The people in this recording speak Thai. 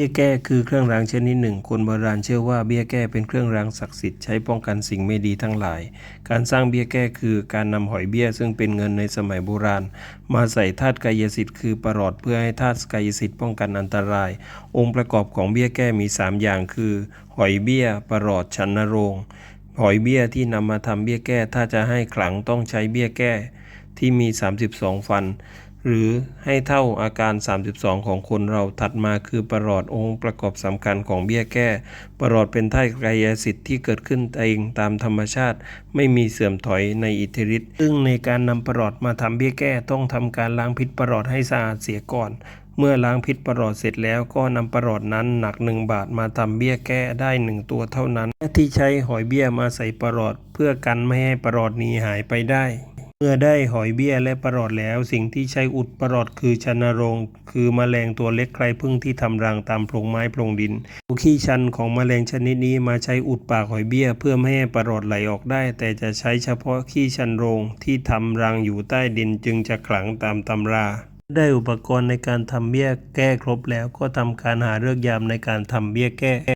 เบี้ยแก้คือเครื่องรางชนิดหนึ่ง คนโบราณเชื่อว่าเบี้ยแก้เป็นเครื่องรางศักดิ์สิทธิ์ใช้ป้องกันสิ่งไม่ดีทั้งหลาย การสร้างเบี้ยแก้คือการนำหอยเบี้ยซึ่งเป็นเงินในสมัยโบราณ มาใส่ธาตุกายสิทธิ์คือประหลอดเพื่อให้ธาตุกายสิทธิ์ป้องกันอันตราย องค์ประกอบของเบี้ยแก้มี 3 อย่างคือ หอยเบี้ยประหลอดชันนรงหอยเบี้ยที่นำมาทำเบี้ยแก้ถ้าจะให้ขลังต้องใช้เบี้ยแก้ที่มี 32 ฟัน หรือให้เท่าอาการ 32 ของคนเราถัดมาคือประหลอดองค์ประกอบสำคัญของเบี้ยแก้ ประหลอดเป็นธาตุกายสิทธิ์ที่เกิดขึ้นเองตามธรรมชาติ ไม่มีเสื่อมถอยในอิทธิฤทธิ์ซึ่งในการนำประหลอดมาทำเบี้ยแก้ต้องทำการล้างพิษประหลอดให้สะอาดเสียก่อนเมื่อล้างพิษประหลอดเสร็จแล้วก็นำประหลอดนั้นหนัก 1 บาทมาทำเบี้ยแก้ได้ 1 ตัวเท่านั้น ที่ใช้หอยเบี้ยมาใส่ประหลอด เพื่อกันไม่ให้ประหลอดหนีหายไปได้ เมื่อได้หอยเบี้ยและประหลอดแล้ว สิ่งที่ใช้อุดประหลอดคือชันโรง คือแมลงตัวเล็กใครพึ่งที่ทำรังตามโพรงไม้โพรงดินขี้ชันของแมลงชนิดนี้มาใช้อุดปากหอยเบี้ย เพื่อไม่ให้ประหลอดไหลออกได้ แต่จะใช้เฉพาะขี้ชันโรงที่ทำรังอยู่ใต้ดินจึงจะขลังตามตำรา ได้อุปกรณ์ในการทำเบี้ยแก้ครบแล้วก็ทำการหาเลือกยามในการทำเบี้ยแก้